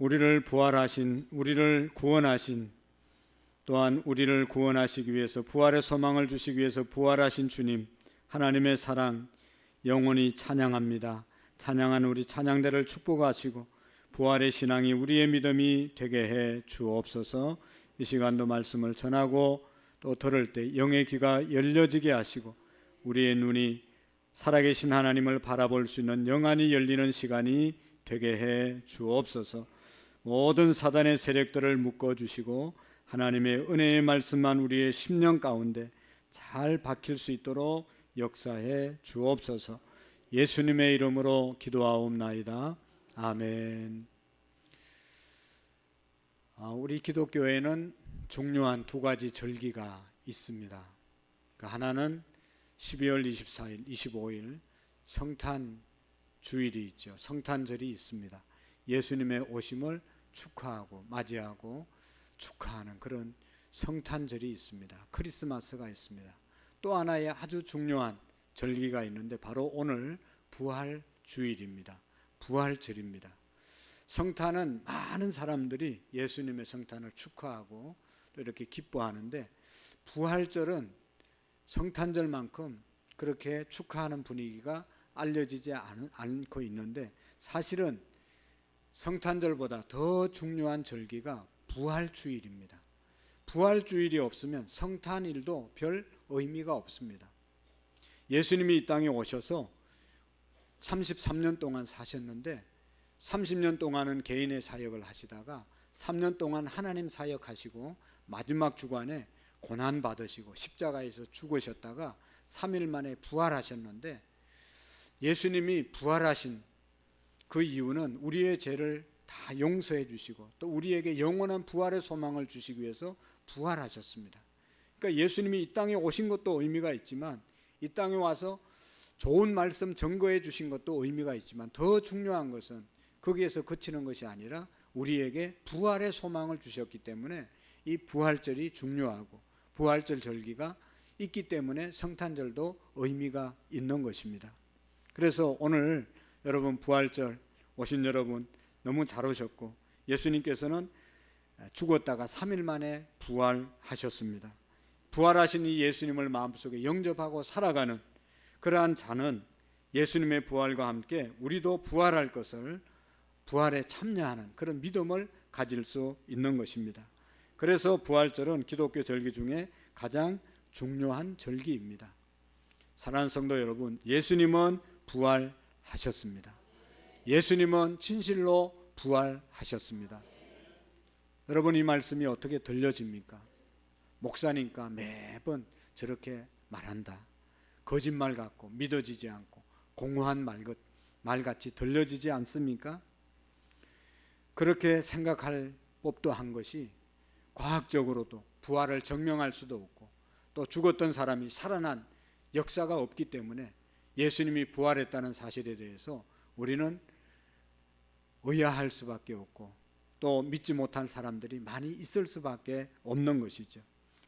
우리를 부활하신 우리를 구원하신 또한 우리를 구원하시기 위해서 부활의 소망을 주시기 위해서 부활하신 주님 하나님의 사랑 영원히 찬양합니다. 찬양한 우리 찬양대를 축복하시고 부활의 신앙이 우리의 믿음이 되게 해 주옵소서. 이 시간도 말씀을 전하고 또 들을 때 영의 귀가 열려지게 하시고 우리의 눈이 살아계신 하나님을 바라볼 수 있는 영안이 열리는 시간이 되게 해 주옵소서. 모든 사단의 세력들을 묶어 주시고 하나님의 은혜의 말씀만 우리의 심령 가운데 잘 박힐 수 있도록 역사해 주옵소서. 예수님의 이름으로 기도하옵나이다. 아멘. 아, 우리 기독교에는 중요한 두 가지 절기가 있습니다. 그 하나는 12월 24일, 25일 성탄 주일이 있죠. 성탄절이 있습니다. 예수님의 오심을 축하하고 맞이하고 축하하는 그런 성탄절이 있습니다. 크리스마스가 있습니다. 또 하나의 아주 중요한 절기가 있는데 바로 오늘 부활 주일입니다. 부활절입니다. 성탄은 많은 사람들이 예수님의 성탄을 축하하고 또 이렇게 기뻐하는데 부활절은 성탄절만큼 그렇게 축하하는 분위기가 알려지지 않고 있는데 사실은 성탄절보다 더 중요한 절기가 부활주일입니다. 부활주일이 없으면 성탄일도 별 의미가 없습니다. 예수님이 이 땅에 오셔서 33년 동안 사셨는데 30년 동안은 개인의 사역을 하시다가 3년 동안 하나님 사역하시고 마지막 주간에 고난 받으시고 십자가에서 죽으셨다가 3일 만에 부활하셨는데 예수님이 부활하신 그 이유는 우리의 죄를 다 용서해 주시고 또 우리에게 영원한 부활의 소망을 주시기 위해서 부활하셨습니다. 그러니까 예수님이 이 땅에 오신 것도 의미가 있지만 이 땅에 와서 좋은 말씀 증거해 주신 것도 의미가 있지만 더 중요한 것은 거기에서 그치는 것이 아니라 우리에게 부활의 소망을 주셨기 때문에 이 부활절이 중요하고 부활절 절기가 있기 때문에 성탄절도 의미가 있는 것입니다. 그래서 오늘 여러분 부활절 오신 여러분 너무 잘 오셨고 예수님께서는 죽었다가 3일 만에 부활하셨습니다. 부활하신 이 예수님을 마음속에 영접하고 살아가는 그러한 자는 예수님의 부활과 함께 우리도 부활할 것을 부활에 참여하는 그런 믿음을 가질 수 있는 것입니다. 그래서 부활절은 기독교 절기 중에 가장 중요한 절기입니다. 사랑하는 성도 여러분, 예수님은 부활 하셨습니다. 예수님은 진실로 부활하셨습니다. 여러분 이 말씀이 어떻게 들려집니까? 목사니까 매번 저렇게 말한다. 거짓말 같고 믿어지지 않고 공허한 말것 말같이 들려지지 않습니까? 그렇게 생각할 법도 한 것이 과학적으로도 부활을 증명할 수도 없고 또 죽었던 사람이 살아난 역사가 없기 때문에 예수님이 부활했다는 사실에 대해서 우리는 의아할 수밖에 없고 또 믿지 못한 사람들이 많이 있을 수밖에 없는 것이죠.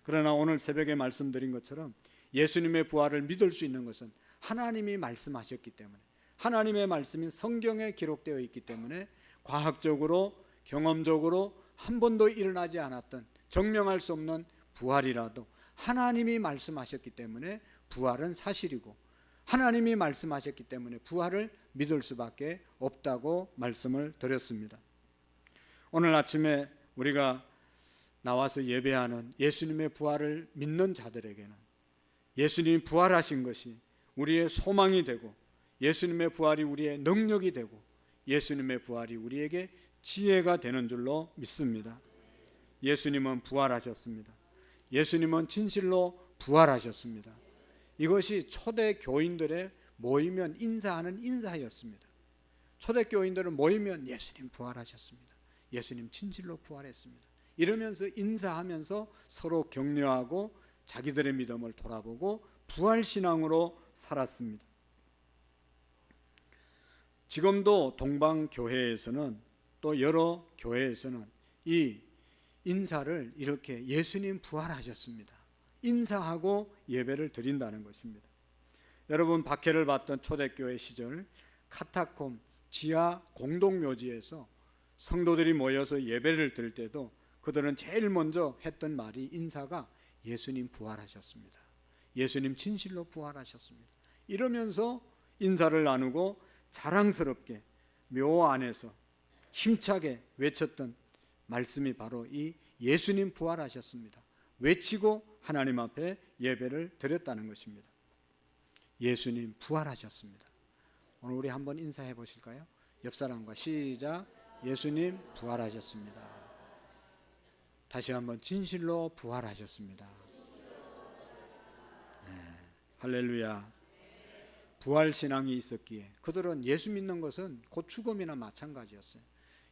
그러나 오늘 새벽에 말씀드린 것처럼 예수님의 부활을 믿을 수 있는 것은 하나님이 말씀하셨기 때문에 하나님의 말씀인 성경에 기록되어 있기 때문에 과학적으로 경험적으로 한 번도 일어나지 않았던 증명할 수 없는 부활이라도 하나님이 말씀하셨기 때문에 부활은 사실이고 하나님이 말씀하셨기 때문에 부활을 믿을 수밖에 없다고 말씀을 드렸습니다. 오늘 아침에 우리가 나와서 예배하는 예수님의 부활을 믿는 자들에게는 예수님이 부활하신 것이 우리의 소망이 되고 예수님의 부활이 우리의 능력이 되고 예수님의 부활이 우리에게 지혜가 되는 줄로 믿습니다. 예수님은 부활하셨습니다. 예수님은 진실로 부활하셨습니다. 이것이 초대 교인들의 모이면 인사하는 인사였습니다. 초대 교인들은 모이면 예수님 부활하셨습니다. 예수님 진실로 부활했습니다. 이러면서 인사하면서 서로 격려하고 자기들의 믿음을 돌아보고 부활 신앙으로 살았습니다. 지금도 동방 교회에서는 또 여러 교회에서는 이 인사를 이렇게 예수님 부활하셨습니다. 인사하고 예배를 드린다는 것입니다. 여러분 박해를 받던 초대교회 시절 카타콤 지하 공동묘지에서 성도들이 모여서 예배를 드릴 때도 그들은 제일 먼저 했던 말이 인사가 예수님 부활하셨습니다. 예수님 진실로 부활하셨습니다. 이러면서 인사를 나누고 자랑스럽게 묘 안에서 힘차게 외쳤던 말씀이 바로 이 예수님 부활하셨습니다. 외치고 하나님 앞에 예배를 드렸다는 것입니다. 예수님 부활하셨습니다. 오늘 우리 한번 인사해 보실까요? 옆 사람과 시작. 예수님 부활하셨습니다. 다시 한번 진실로 부활하셨습니다. 네, 할렐루야. 부활 신앙이 있었기에 그들은 예수 믿는 것은 곧 죽음이나 마찬가지였어요.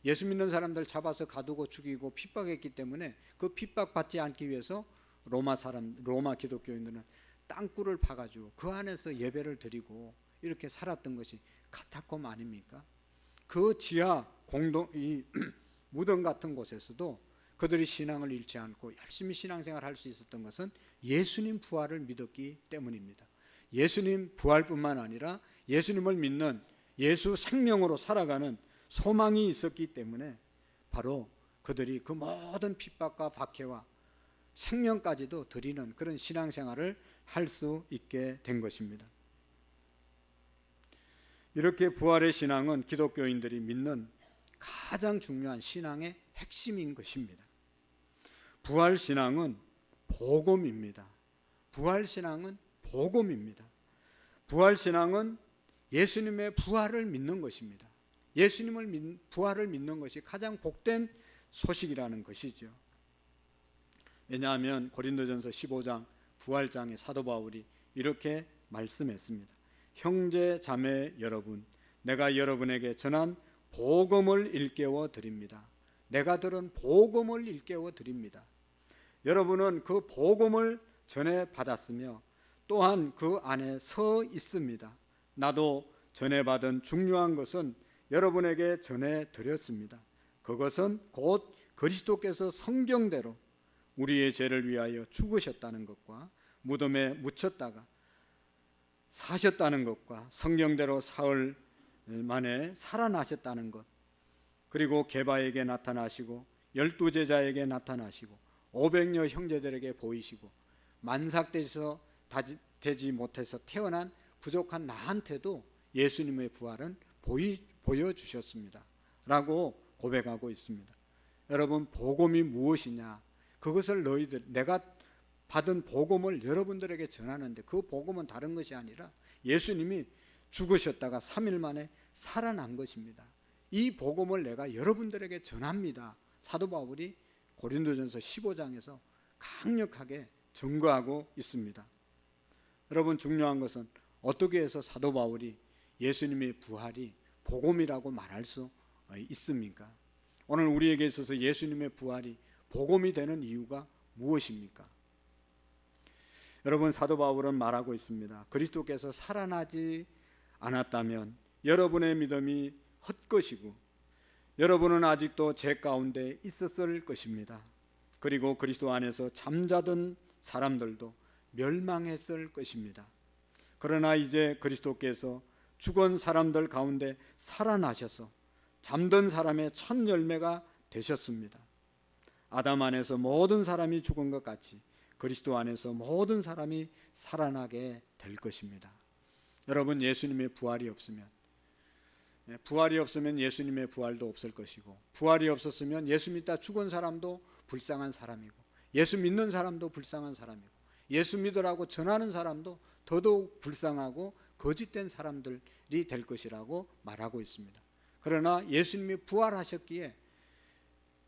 예수 믿는 사람들 잡아서 가두고 죽이고 핍박했기 때문에 그 핍박 받지 않기 위해서 로마 사람 로마 기독교인들은 땅굴을 파가지고 그 안에서 예배를 드리고 이렇게 살았던 것이 카타콤 아닙니까? 그 지하 공동 이 무덤 같은 곳에서도 그들이 신앙을 잃지 않고 열심히 신앙생활 할 수 있었던 것은 예수님 부활을 믿었기 때문입니다. 예수님 부활뿐만 아니라 예수님을 믿는 예수 생명으로 살아가는 소망이 있었기 때문에 바로 그들이 그 모든 핍박과 박해와 생명까지도 드리는 그런 신앙생활을 할 수 있게 된 것입니다. 이렇게 부활의 신앙은 기독교인들이 믿는 가장 중요한 신앙의 핵심인 것입니다. 부활 신앙은 복음입니다. 부활 신앙은 복음입니다. 부활 신앙은 예수님의 부활을 믿는 것입니다. 예수님을 믿, 부활을 믿는 것이 가장 복된 소식이라는 것이죠. 왜냐하면 고린도전서 15장 부활장의 사도 바울이 이렇게 말씀했습니다. 형제 자매 여러분, 내가 여러분에게 전한 복음을 일깨워 드립니다. 내가 들은 복음을 일깨워 드립니다. 여러분은 그 복음을 전해 받았으며 또한 그 안에 서 있습니다. 나도 전해 받은 중요한 것은 여러분에게 전해 드렸습니다. 그것은 곧 그리스도께서 성경대로 우리의 죄를 위하여 죽으셨다는 것과 무덤에 묻혔다가 사셨다는 것과 성경대로 사흘 만에 살아나셨다는 것 그리고 게바에게 나타나시고 열두 제자에게 나타나시고 오백여 형제들에게 보이시고 만삭돼서 되지 못해서 태어난 부족한 나한테도 예수님의 부활은 보이, 보여주셨습니다. 라고 고백하고 있습니다. 여러분 복음이 무엇이냐? 그것을 너희들 내가 받은 복음을 여러분들에게 전하는데 그 복음은 다른 것이 아니라 예수님이 죽으셨다가 3일 만에 살아난 것입니다. 이 복음을 내가 여러분들에게 전합니다. 사도 바울이 고린도전서 15장에서 강력하게 증거하고 있습니다. 여러분 중요한 것은 어떻게 해서 사도 바울이 예수님의 부활이 복음이라고 말할 수 있습니까? 오늘 우리에게 있어서 예수님의 부활이 복음이 되는 이유가 무엇입니까? 여러분 사도 바울은 말하고 있습니다. 그리스도께서 살아나지 않았다면 여러분의 믿음이 헛것이고 여러분은 아직도 죄 가운데 있었을 것입니다. 그리고 그리스도 안에서 잠자던 사람들도 멸망했을 것입니다. 그러나 이제 그리스도께서 죽은 사람들 가운데 살아나셔서 잠든 사람의 첫 열매가 되셨습니다. 아담 안에서 모든 사람이 죽은 것 같이 그리스도 안에서 모든 사람이 살아나게 될 것입니다. 여러분 예수님의 부활이 없으면 예, 부활이 없으면 예수님의 부활도 없을 것이고 부활이 없었으면 예수 믿다 죽은 사람도 불쌍한 사람이고 예수 믿는 사람도 불쌍한 사람이고 예수 믿으라고 전하는 사람도 더더욱 불쌍하고 거짓된 사람들이 될 것이라고 말하고 있습니다. 그러나 예수님이 부활하셨기에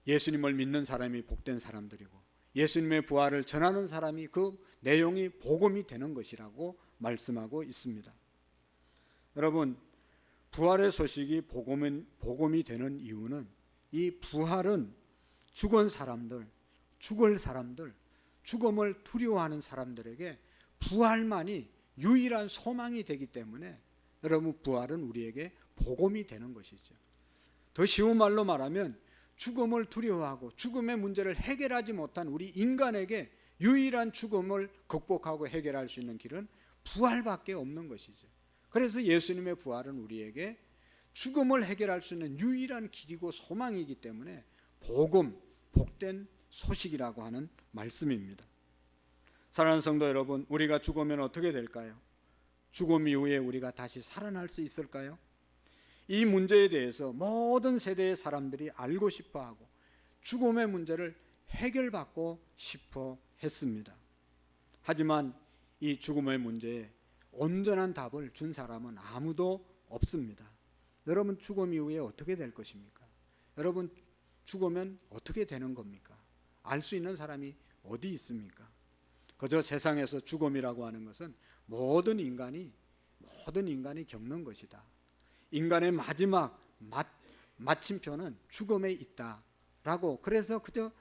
예수님을 믿는 사람이 복된 사람들이고 예수님의 부활을 전하는 사람이 그 내용이 복음이 되는 것이라고 말씀하고 있습니다. 여러분 부활의 소식이 복음은 복음이 되는 이유는 이 부활은 죽은 사람들, 죽을 사람들, 죽음을 두려워하는 사람들에게 부활만이 유일한 소망이 되기 때문에 여러분 부활은 우리에게 복음이 되는 것이죠. 더 쉬운 말로 말하면 죽음을 두려워하고 죽음의 문제를 해결하지 못한 우리 인간에게 유일한 죽음을 극복하고 해결할 수 있는 길은 부활밖에 없는 것이죠. 그래서 예수님의 부활은 우리에게 죽음을 해결할 수 있는 유일한 길이고 소망이기 때문에 복음, 복된 소식이라고 하는 말씀입니다. 사랑하는 성도 여러분, 우리가 죽으면 어떻게 될까요? 죽음 이후에 우리가 다시 살아날 수 있을까요? 이 문제에 대해서 모든 세대의 사람들이 알고 싶어 하고 죽음의 문제를 해결받고 싶어 했습니다. 하지만 이 죽음의 문제에 온전한 답을 준 사람은 아무도 없습니다. 여러분 죽음 이후에 어떻게 될 것입니까? 여러분 죽으면 어떻게 되는 겁니까? 알 수 있는 사람이 어디 있습니까? 그저 세상에서 죽음이라고 하는 것은 모든 인간이 모든 인간이 겪는 것이다. 인간의 마지막 마, 마침표는 죽음에 있다라고 그래서 그저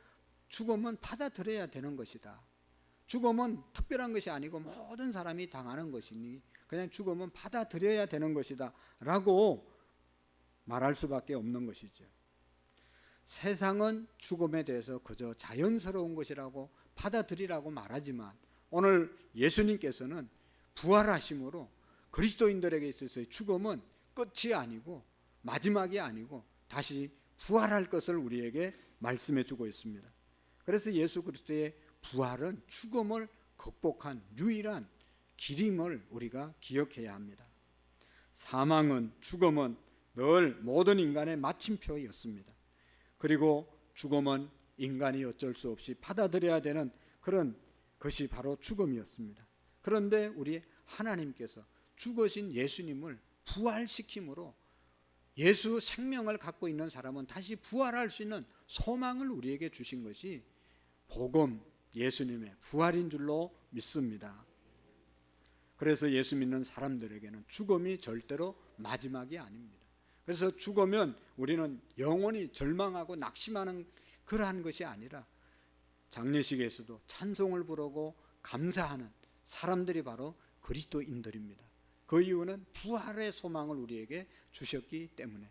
죽음은 받아들여야 되는 것이다. 죽음은 특별한 것이 아니고 모든 사람이 당하는 것이니 그냥 죽음은 받아들여야 되는 것이다라고 말할 수밖에 없는 것이죠. 세상은 죽음에 대해서 그저 자연스러운 것이라고 받아들이라고 말하지만 오늘 예수님께서는 부활하심으로 그리스도인들에게 있어서의 죽음은 끝이 아니고 마지막이 아니고 다시 부활할 것을 우리에게 말씀해 주고 있습니다. 그래서 예수 그리스도의 부활은 죽음을 극복한 유일한 길임을 우리가 기억해야 합니다. 사망은 죽음은 늘 모든 인간의 마침표였습니다. 그리고 죽음은 인간이 어쩔 수 없이 받아들여야 되는 그런 것이 바로 죽음이었습니다. 그런데 우리 하나님께서 죽으신 예수님을 부활시킴으로 예수 생명을 갖고 있는 사람은 다시 부활할 수 있는 소망을 우리에게 주신 것이 복음 예수님의 부활인 줄로 믿습니다. 그래서 예수 믿는 사람들에게는 죽음이 절대로 마지막이 아닙니다. 그래서 죽으면 우리는 영원히 절망하고 낙심하는 그러한 것이 아니라 장례식에서도 찬송을 부르고 감사하는 사람들이 바로 그리스도인들입니다. 그 이유는 부활의 소망을 우리에게 주셨기 때문에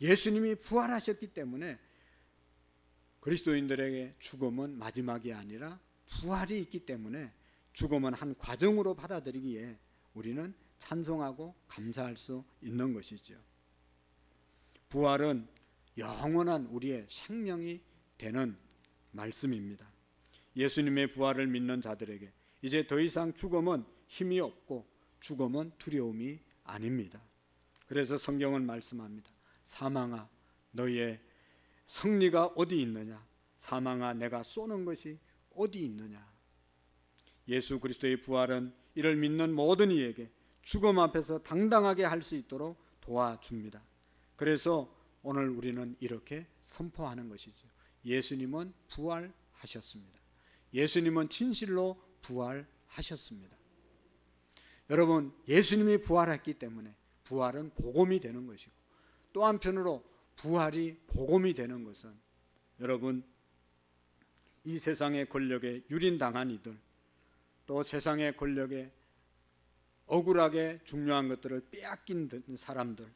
예수님이 부활하셨기 때문에 그리스도인들에게 죽음은 마지막이 아니라 부활이 있기 때문에 죽음은 한 과정으로 받아들이기에 우리는 찬송하고 감사할 수 있는 것이죠. 부활은 영원한 우리의 생명이 되는 말씀입니다. 예수님의 부활을 믿는 자들에게 이제 더 이상 죽음은 힘이 없고 죽음은 두려움이 아닙니다. 그래서 성경은 말씀합니다. 사망아 너의 승리가 어디 있느냐? 사망아 내가 쏘는 것이 어디 있느냐? 예수 그리스도의 부활은 이를 믿는 모든 이에게 죽음 앞에서 당당하게 할 수 있도록 도와줍니다. 그래서 오늘 우리는 이렇게 선포하는 것이죠. 예수님은 부활하셨습니다. 예수님은 진실로 부활하셨습니다. 여러분, 예수님이 부활했기 때문에 부활은 복음이 되는 것이고 또 한편으로 부활이 복음이 되는 것은 여러분 이 세상의 권력에 유린당한 이들 또 세상의 권력에 억울하게 중요한 것들을 빼앗긴 사람들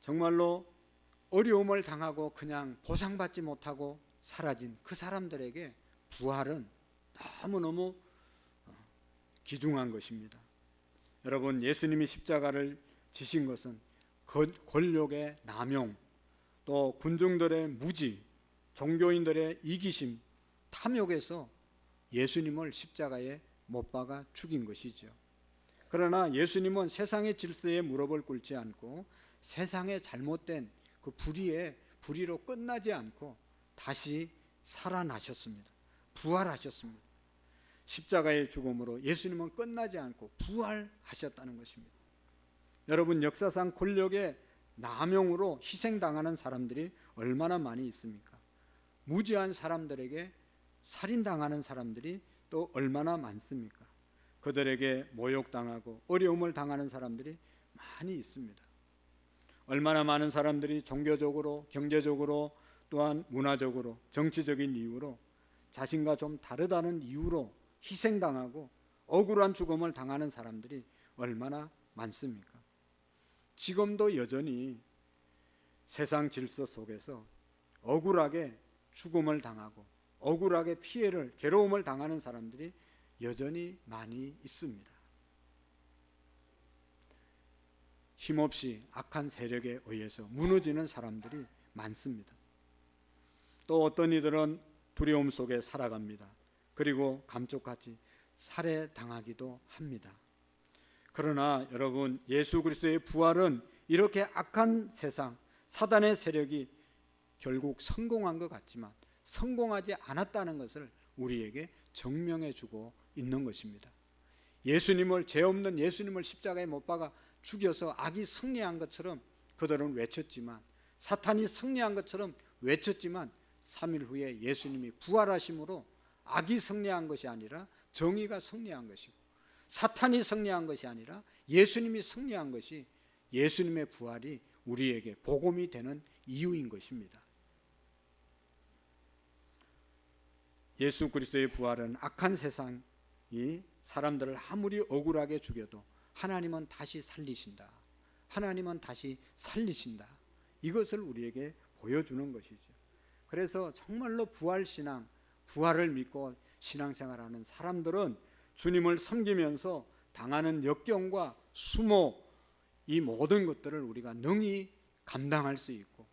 정말로 어려움을 당하고 그냥 보상받지 못하고 사라진 그 사람들에게 부활은 너무너무 기중한 것입니다. 여러분 예수님이 십자가를 지신 것은 권력의 남용, 또 군중들의 무지, 종교인들의 이기심, 탐욕에서 예수님을 십자가에 못 박아 죽인 것이죠. 그러나 예수님은 세상의 질서에 무릎을 꿇지 않고 세상의 잘못된 그 불의에 불의로 끝나지 않고 다시 살아나셨습니다. 부활하셨습니다. 십자가의 죽음으로 예수님은 끝나지 않고 부활하셨다는 것입니다. 여러분 역사상 권력의 남용으로 희생당하는 사람들이 얼마나 많이 있습니까? 무지한 사람들에게 살인당하는 사람들이 또 얼마나 많습니까? 그들에게 모욕당하고 어려움을 당하는 사람들이 많이 있습니다. 얼마나 많은 사람들이 종교적으로, 경제적으로, 또한 문화적으로, 정치적인 이유로 자신과 좀 다르다는 이유로 희생당하고 억울한 죽음을 당하는 사람들이 얼마나 많습니까? 지금도 여전히 세상 질서 속에서 억울하게 죽음을 당하고 억울하게 피해를 괴로움을 당하는 사람들이 여전히 많이 있습니다. 힘없이 악한 세력에 의해서 무너지는 사람들이 많습니다. 또 어떤 이들은 두려움 속에 살아갑니다. 그리고 감쪽같이 살해당하기도 합니다. 그러나 여러분 예수 그리스도의 부활은 이렇게 악한 세상 사단의 세력이 결국 성공한 것 같지만 성공하지 않았다는 것을 우리에게 증명해 주고 있는 것입니다. 예수님을 죄 없는 예수님을 십자가에 못 박아 죽여서 악이 승리한 것처럼 그들은 외쳤지만 사탄이 승리한 것처럼 외쳤지만 3일 후에 예수님이 부활하심으로 악이 승리한 것이 아니라 정의가 승리한 것이고 사탄이 승리한 것이 아니라 예수님이 승리한 것이 예수님의 부활이 우리에게 복음이 되는 이유인 것입니다. 예수 그리스도의 부활은 악한 세상이 사람들을 아무리 억울하게 죽여도 하나님은 다시 살리신다. 하나님은 다시 살리신다. 이것을 우리에게 보여주는 것이죠. 그래서 정말로 부활 신앙, 부활을 믿고 신앙생활하는 사람들은 주님을 섬기면서 당하는 역경과 수모 이 모든 것들을 우리가 능히 감당할 수 있고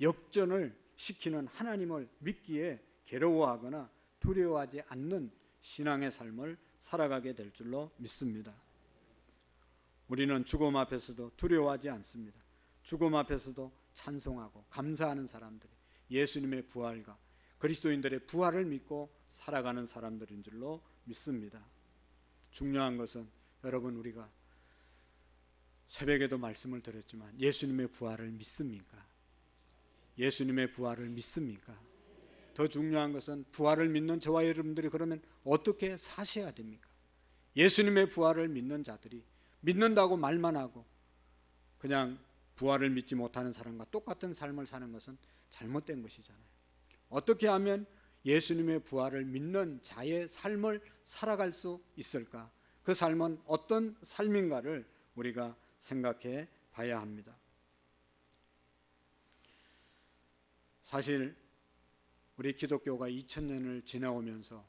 역전을 시키는 하나님을 믿기에 괴로워하거나 두려워하지 않는 신앙의 삶을 살아가게 될 줄로 믿습니다. 우리는 죽음 앞에서도 두려워하지 않습니다. 죽음 앞에서도 찬송하고 감사하는 사람들이 예수님의 부활과 그리스도인들의 부활을 믿고 살아가는 사람들인 줄로 믿습니다. 중요한 것은 여러분 우리가 새벽에도 말씀을 드렸지만 예수님의 부활을 믿습니까? 예수님의 부활을 믿습니까? 더 중요한 것은 부활을 믿는 저와 여러분들이 그러면 어떻게 사셔야 됩니까? 예수님의 부활을 믿는 자들이 믿는다고 말만 하고 그냥 부활을 믿지 못하는 사람과 똑같은 삶을 사는 것은 잘못된 것이잖아요. 어떻게 하면 예수님의 부활을 믿는 자의 삶을 살아갈 수 있을까? 그 삶은 어떤 삶인가를 우리가 생각해 봐야 합니다. 사실 우리 기독교가 2000년을 지나오면서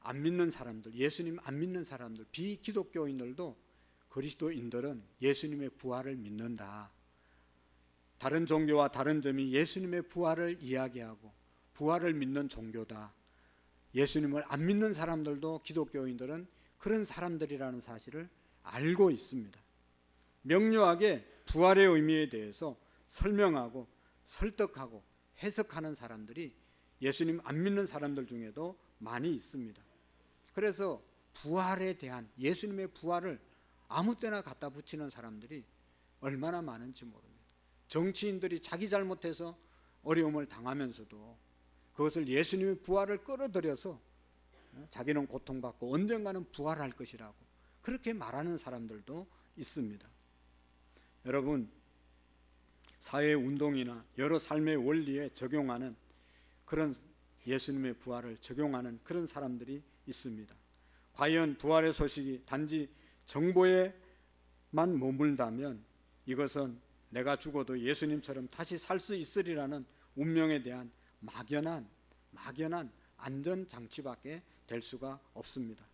안 믿는 사람들, 예수님 안 믿는 사람들, 비기독교인들도 그리스도인들은 예수님의 부활을 믿는다. 다른 종교와 다른 점이 예수님의 부활을 이야기하고 부활을 믿는 종교다. 예수님을 안 믿는 사람들도 기독교인들은 그런 사람들이라는 사실을 알고 있습니다. 명료하게 부활의 의미에 대해서 설명하고 설득하고 해석하는 사람들이 예수님 안 믿는 사람들 중에도 많이 있습니다. 그래서 부활에 대한 예수님의 부활을 아무 때나 갖다 붙이는 사람들이 얼마나 많은지 모릅니다. 정치인들이 자기 잘못해서 어려움을 당하면서도 그것을 예수님의 부활을 끌어들여서 자기는 고통받고 언젠가는 부활할 것이라고 그렇게 말하는 사람들도 있습니다. 여러분 사회 운동이나 여러 삶의 원리에 적용하는 그런 예수님의 부활을 적용하는 그런 사람들이 있습니다. 과연 부활의 소식이 단지 정보에만 머물다면 이것은 내가 죽어도 예수님처럼 다시 살 수 있으리라는 운명에 대한 막연한 막연한 안전 장치밖에 될 수가 없습니다.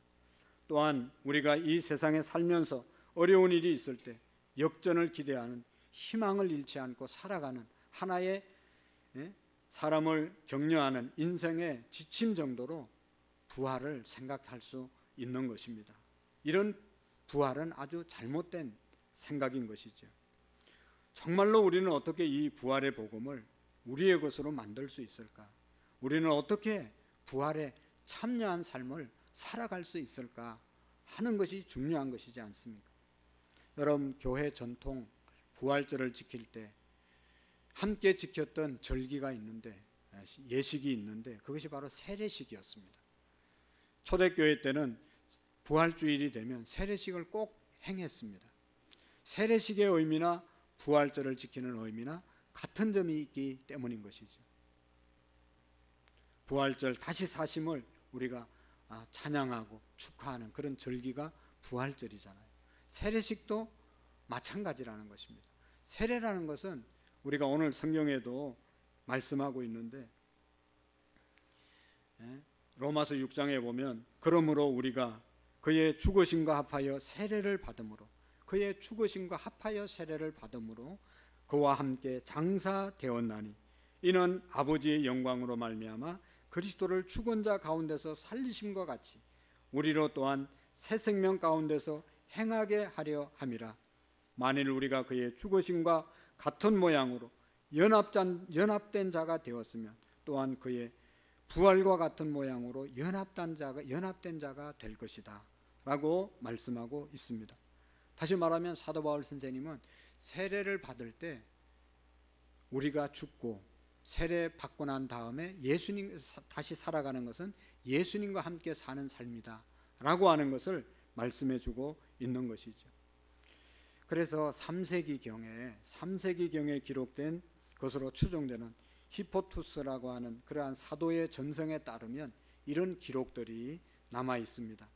또한 우리가 이 세상에 살면서 어려운 일이 있을 때 역전을 기대하는 희망을 잃지 않고 살아가는 하나의 예? 사람을 격려하는 인생의 지침 정도로 부활을 생각할 수 있는 것입니다. 이런 부활은 아주 잘못된 생각인 것이죠. 정말로 우리는 어떻게 이 부활의 복음을 우리의 것으로 만들 수 있을까? 우리는 어떻게 부활에 참여한 삶을 살아갈 수 있을까 하는 것이 중요한 것이지 않습니까? 여러분 교회 전통 부활절을 지킬 때 함께 지켰던 절기가 있는데 예식이 있는데 그것이 바로 세례식이었습니다. 초대교회 때는 부활주일이 되면 세례식을 꼭 행했습니다. 세례식의 의미나 부활절을 지키는 의미나 같은 점이 있기 때문인 것이죠. 부활절 다시 사심을 우리가 아, 찬양하고 축하하는 그런 절기가 부활절이잖아요. 세례식도 마찬가지라는 것입니다. 세례라는 것은 우리가 오늘 성경에도 말씀하고 있는데 예, 로마서 6장에 보면 그러므로 우리가 그의 죽으심과 합하여 세례를 받음으로 그의 죽으심과 합하여 세례를 받음으로 그와 함께 장사되었나니 이는 아버지의 영광으로 말미암아 그리스도를 죽은 자 가운데서 살리심과 같이 우리로 또한 새 생명 가운데서 행하게 하려 함이라. 만일 우리가 그의 죽으심과 같은 모양으로 연합잔, 연합된 자가 되었으면 또한 그의 부활과 같은 모양으로 연합된 자가 연합된 자가 될 것이다 라고 말씀하고 있습니다. 다시 말하면 사도 바울 선생님은 세례를 받을 때 우리가 죽고 세례 받고 난 다음에 예수님 다시 살아가는 것은 예수님과 함께 사는 삶이다라고 하는 것을 말씀해 주고 있는 것이죠. 그래서 3세기 경에 3세기 경에 기록된 것으로 추정되는 히포투스라고 하는 그러한 사도의 전성에 따르면 이런 기록들이 남아 있습니다.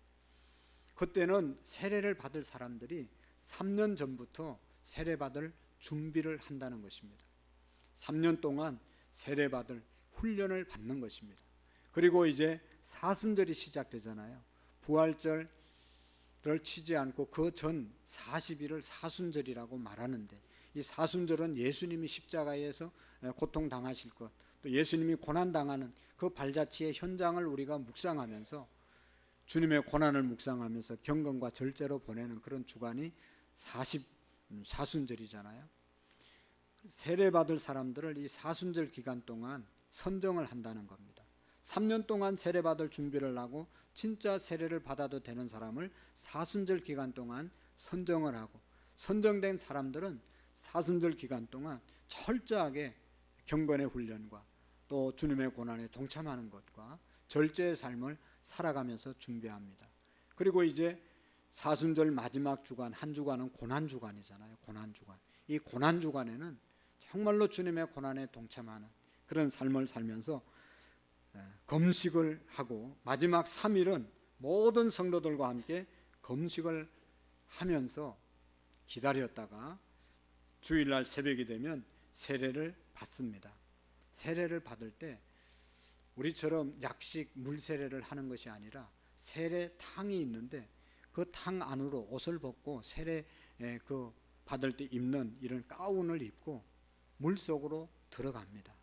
그때는 세례를 받을 사람들이 3년 전부터 세례 받을 준비를 한다는 것입니다. 3년 동안 세례 받을 훈련을 받는 것입니다. 그리고 이제 사순절이 시작되잖아요. 부활절을 치지 않고 그 전 40일을 사순절이라고 말하는데 이 사순절은 예수님이 십자가에서 고통 당하실 것, 또 예수님이 고난 당하는 그 발자취의 현장을 우리가 묵상하면서 주님의 고난을 묵상하면서 경건과 절제로 보내는 그런 주간이 40 사순절이잖아요. 세례 받을 사람들을 이 사순절 기간 동안 선정을 한다는 겁니다. 3년 동안 세례 받을 준비를 하고 진짜 세례를 받아도 되는 사람을 사순절 기간 동안 선정을 하고 선정된 사람들은 사순절 기간 동안 철저하게 경건의 훈련과 또 주님의 고난에 동참하는 것과 절제의 삶을 살아가면서 준비합니다. 그리고 이제 사순절 마지막 주간 한 주간은 고난 주간이잖아요. 고난 주간. 이 고난 주간에는 정말로 주님의 고난에 동참하는 그런 삶을 살면서 검식을 하고 마지막 3일은 모든 성도들과 함께 검식을 하면서 기다렸다가 주일날 새벽이 되면 세례를 받습니다. 세례를 받을 때 우리처럼 약식 물 세례를 하는 것이 아니라 세례탕이 있는데 그 탕 안으로 옷을 벗고 세례 그 받을 때 입는 이런 가운을 입고 물 속으로 들어갑니다.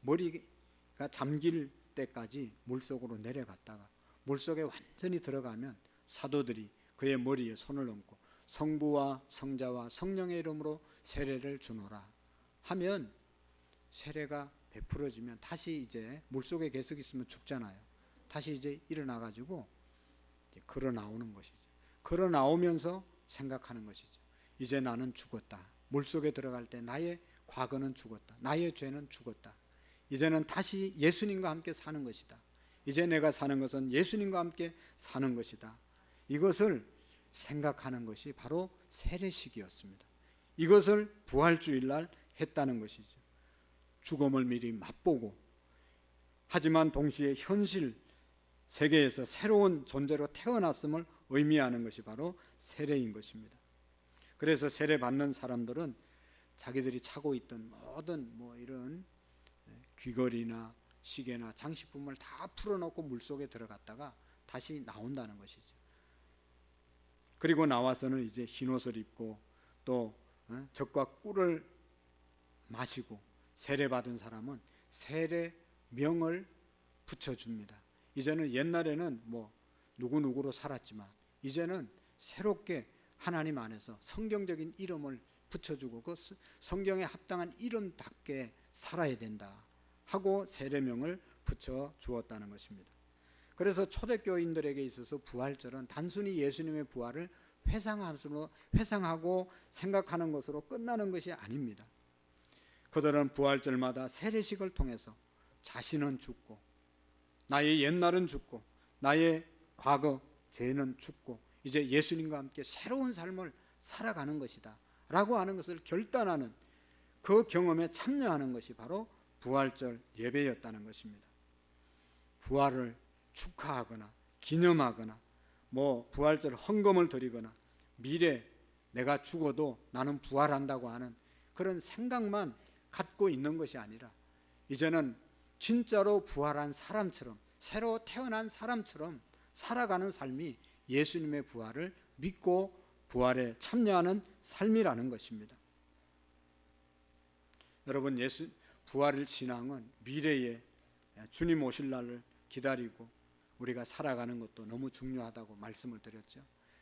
머리가 잠길 때까지 물 속으로 내려갔다가 물 속에 완전히 들어가면 사도들이 그의 머리에 손을 얹고 성부와 성자와 성령의 이름으로 세례를 주노라 하면 세례가 베풀어지면 다시 이제 물 속에 계속 있으면 죽잖아요. 다시 이제 일어나 가지고 걸어 나오는 것이죠. 걸어 나오면서 생각하는 것이죠. 이제 나는 죽었다. 물 속에 들어갈 때 나의 과거는 죽었다. 나의 죄는 죽었다. 이제는 다시 예수님과 함께 사는 것이다. 이제 내가 사는 것은 예수님과 함께 사는 것이다. 이것을 생각하는 것이 바로 세례식이었습니다. 이것을 부활주일날 했다는 것이죠. 죽음을 미리 맛보고 하지만 동시에 현실 세계에서 새로운 존재로 태어났음을 의미하는 것이 바로 세례인 것입니다. 그래서 세례 받는 사람들은 자기들이 차고 있던 모든 뭐 이런 귀걸이나 시계나 장식품을 다 풀어놓고 물 속에 들어갔다가 다시 나온다는 것이죠. 그리고 나와서는 이제 흰 옷을 입고 또 어, 적과 꿀을 마시고 세례 받은 사람은 세례명을 붙여줍니다. 이제는 옛날에는 뭐 누구 누구로 살았지만 이제는 새롭게 하나님 안에서 성경적인 이름을 붙여주고 그 성경에 합당한 이름답게 살아야 된다 하고 세례명을 붙여 주었다는 것입니다. 그래서 초대교인들에게 있어서 부활절은 단순히 예수님의 부활을 회상함으로 회상하고 생각하는 것으로 끝나는 것이 아닙니다. 그들은 부활절마다 세례식을 통해서 자신은 죽고 나의 옛날은 죽고 나의 과거 죄는 죽고 이제 예수님과 함께 새로운 삶을 살아가는 것이다. 라고 하는 것을 결단하는 그 경험에 참여하는 것이 바로 부활절 예배였다는 것입니다. 부활을 축하하거나 기념하거나 뭐 부활절 헌금을 드리거나 미래 내가 죽어도 나는 부활한다고 하는 그런 생각만 갖고 있는 것이 아니라 이제는 진짜로 부활한 사람처럼 새로 태어난 사람처럼 살아가는 삶이 예수님의 부활을 믿고 부활에 참여하는 삶이라는 것입니다. 여러분 예수 부활을 신앙은 미래에 주님 오실 날을 기다리고 우리가 살아가는 것도 너무 중요하다고 말씀을 드렸죠.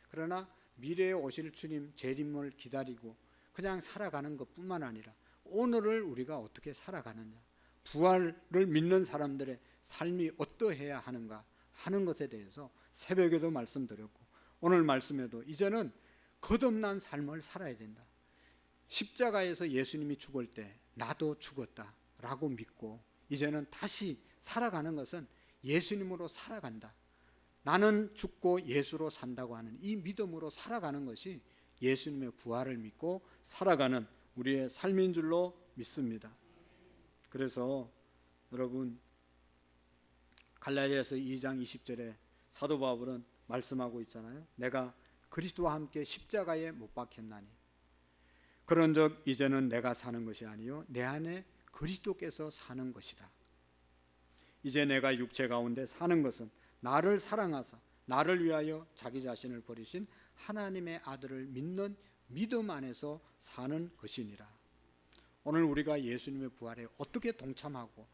그러나 미래에 오실 주님 재림을 기다리고 그냥 살아가는 것뿐만 아니라 오늘을 우리가 어떻게 살아가느냐, 부활을 믿는 사람들의 삶이 어떠해야 하는가 하는 것에 대해서 새벽에도 말씀드렸고 오늘 말씀에도 이제는 거듭난 삶을 살아야 된다. 십자가에서 예수님이 죽을 때 나도 죽었다라고 믿고 이제는 다시 살아가는 것은 예수님으로 살아간다. 나는 죽고 예수로 산다고 하는 이 믿음으로 살아가는 것이 예수님의 부활을 믿고 살아가는 우리의 삶인 줄로 믿습니다. 그래서 여러분 갈라디아서 2장 20절에 사도 바울은 말씀하고 있잖아요. 내가 그리스도와 함께 십자가에 못 박혔나니 그런즉 이제는 내가 사는 것이 아니요 내 안에 그리스도께서 사는 것이다. 이제 내가 육체 가운데 사는 것은 나를 사랑하사 나를 위하여 자기 자신을 버리신 하나님의 아들을 믿는 믿음 안에서 사는 것이니라. 오늘 우리가 예수님의 부활에 어떻게 동참하고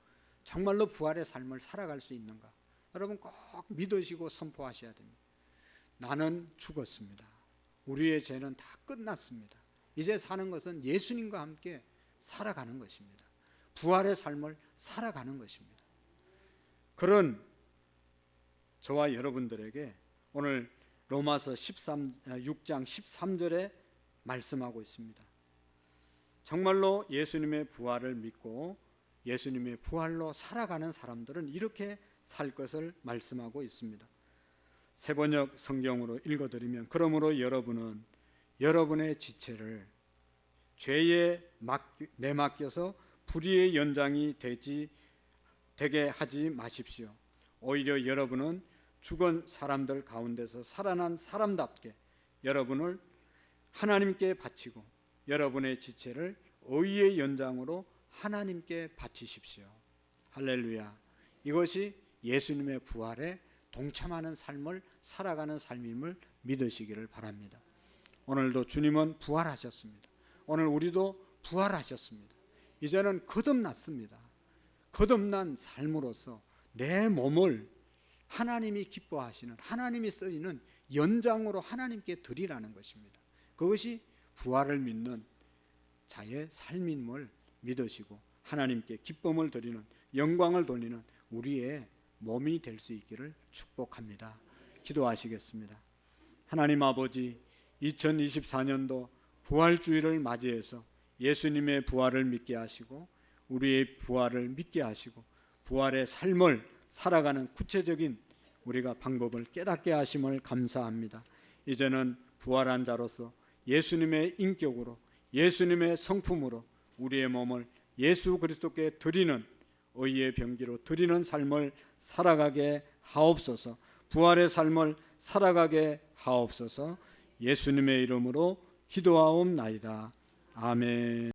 정말로 부활의 삶을 살아갈 수 있는가? 여러분 꼭 믿으시고 선포하셔야 됩니다. 나는 죽었습니다. 우리의 죄는 다 끝났습니다. 이제 사는 것은 예수님과 함께 살아가는 것입니다. 부활의 삶을 살아가는 것입니다. 그런 저와 여러분들에게 오늘 로마서 13, 6장 13절에 말씀하고 있습니다. 정말로 예수님의 부활을 믿고 예수님의 부활로 살아가는 사람들은 이렇게 살 것을 말씀하고 있습니다. 세번역 성경으로 읽어드리면 그러므로 여러분은 여러분의 지체를 죄에 내맡겨서 불의의 연장이 되지 되게 하지 마십시오. 오히려 여러분은 죽은 사람들 가운데서 살아난 사람답게 여러분을 하나님께 바치고 여러분의 지체를 의의 연장으로 하나님께 바치십시오. 할렐루야. 이것이 예수님의 부활에 동참하는 삶을 살아가는 삶임을 믿으시기를 바랍니다. 오늘도 주님은 부활하셨습니다. 오늘 우리도 부활하셨습니다. 이제는 거듭났습니다. 거듭난 삶으로서 내 몸을 하나님이 기뻐하시는 하나님이 쓰이는 연장으로 하나님께 드리라는 것입니다. 그것이 부활을 믿는 자의 삶임을 믿으시고 하나님께 기쁨을 드리는 영광을 돌리는 우리의 몸이 될 수 있기를 축복합니다. 기도하시겠습니다. 하나님 아버지 2024년도 부활주의를 맞이해서 예수님의 부활을 믿게 하시고 우리의 부활을 믿게 하시고 부활의 삶을 살아가는 구체적인 우리가 방법을 깨닫게 하심을 감사합니다. 이제는 부활한 자로서 예수님의 인격으로 예수님의 성품으로 우리의 몸을 예수 그리스도께 드리는 의의 병기로 드리는 삶을 살아가게 하옵소서. 부활의 삶을 살아가게 하옵소서. 예수님의 이름으로 기도하옵나이다. 아멘.